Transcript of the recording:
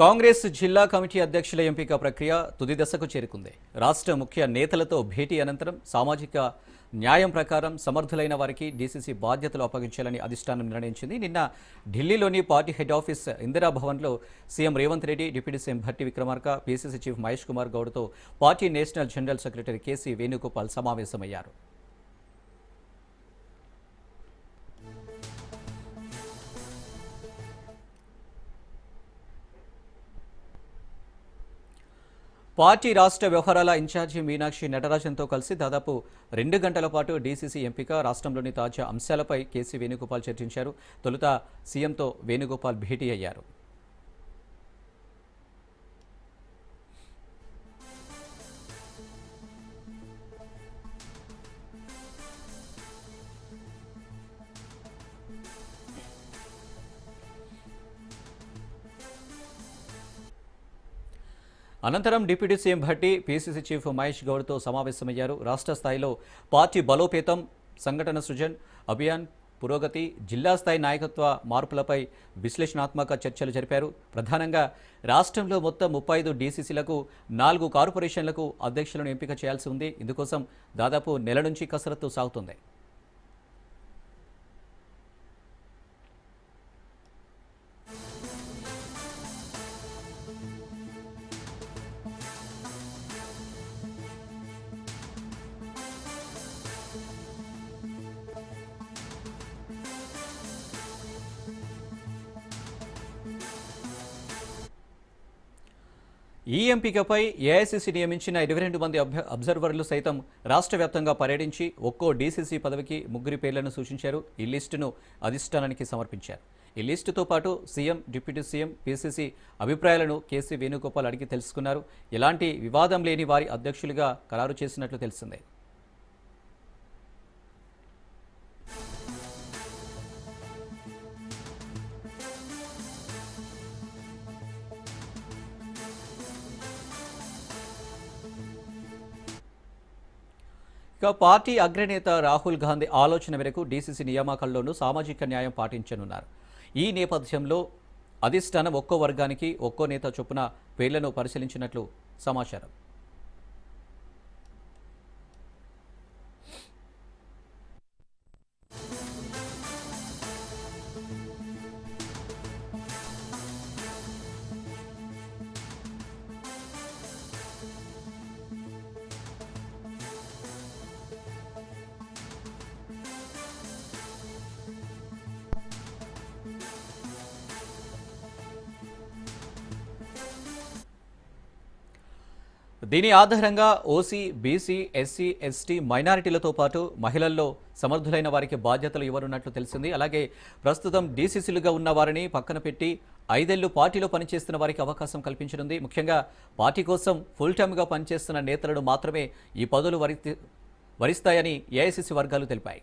కాంగ్రెస్ జిల్లా కమిటీ అధ్యక్షుల ఎంపిక ప్రక్రియ తుది దశకు చేరుకుంది. రాష్ట్ర ముఖ్య నేతలతో భేటీ అనంతరం సామాజిక న్యాయం ప్రకారం సమర్థులైన వారికి డీసీసీ బాధ్యతలు అప్పగించాలని అధిష్టానం నిర్ణయించింది. నిన్న ఢిల్లీలోని పార్టీ హెడ్ ఆఫీస్ ఇందిరా భవన్లో CM Revanth Reddy deputy CM Bhatti Vikramarka PCC chief Mahesh Kumar గౌడ్తో party national general secretary KC Venugopal సమావేశమయ్యారు. పార్టీ రాష్ట్ర వ్యవహారాల ఇన్ఛార్జి మీనాక్షి నటరాజన్తో కలిసి దాదాపు రెండు గంటల పాటు డీసీసీ ఎంపిక రాష్ట్రంలోని తాజా అంశాలపై కేసీ వేణుగోపాల్ చర్చించారు. తొలుత సీఎంతో వేణుగోపాల్ భేటీ అయ్యారు. అనంతరం deputy CM Bhatti PCC chief Mahesh గౌడ్తో సమావేశమయ్యారు. రాష్ట్ర స్థాయిలో పార్టీ బలోపేతం సంఘటన సృజన్ అభియాన్ పురోగతి జిల్లా స్థాయి నాయకత్వ మార్పులపై విశ్లేషణాత్మక చర్చలు జరిపారు. ప్రధానంగా రాష్ట్రంలో మొత్తం ముప్పై ఐదు డీసీసీలకు నాలుగు కార్పొరేషన్లకు అధ్యక్షులను ఎంపిక చేయాల్సి ఉంది. ఇందుకోసం దాదాపు నెల నుంచి కసరత్తు సాగుతుంది. ఈ ఎంపికపై ఏఐసిసి నియమించిన ఇరవై రెండు మంది అబ్జర్వర్లు సైతం రాష్ట్ర వ్యాప్తంగా పర్యటించి ఒక్కో డీసీసీ పదవికి ముగ్గురి పేర్లను సూచించారు. ఈ లిస్టును అధిష్టానానికి సమర్పించారు. ఈ లిస్టుతో పాటు సీఎం డిప్యూటీ సీఎం పీసీసీ అభిప్రాయాలను కేసీ వేణుగోపాల్ అడిగి తెలుసుకున్నారు. ఎలాంటి వివాదం లేని వారి అధ్యక్షులుగా ఖరారు చేసినట్లు తెలిసిందే. ఇక పార్టీ అగ్రనేత రాహుల్ గాంధీ ఆలోచన మేరకు డీసీసీ నియామకాల్లోనూ సామాజిక న్యాయం పాటించనున్నారు. ఈ నేపథ్యంలో అధిష్టానం ఒక్కో వర్గానికి ఒక్కో నేత చొప్పున పేర్లను పరిశీలించినట్లు సమాచారం. దీని ఆధారంగా ఓసీ బీసీ ఎస్సీ ఎస్టీ మైనారిటీలతో పాటు మహిళల్లో సమర్థులైన వారికి బాధ్యతలు ఇవ్వనున్నట్లు తెలిసింది. అలాగే ప్రస్తుతం డీసీసీలుగా ఉన్న వారిని పక్కన పెట్టి ఐదేళ్ళు పార్టీలో పనిచేస్తున్న వారికి అవకాశం కల్పించనుంది. ముఖ్యంగా పార్టీ కోసం ఫుల్ టైమ్గా పనిచేస్తున్న నేతలను మాత్రమే ఈ పదవులు వరి వరిస్తాయని ఏఐసిసి వర్గాలు తెలిపాయి.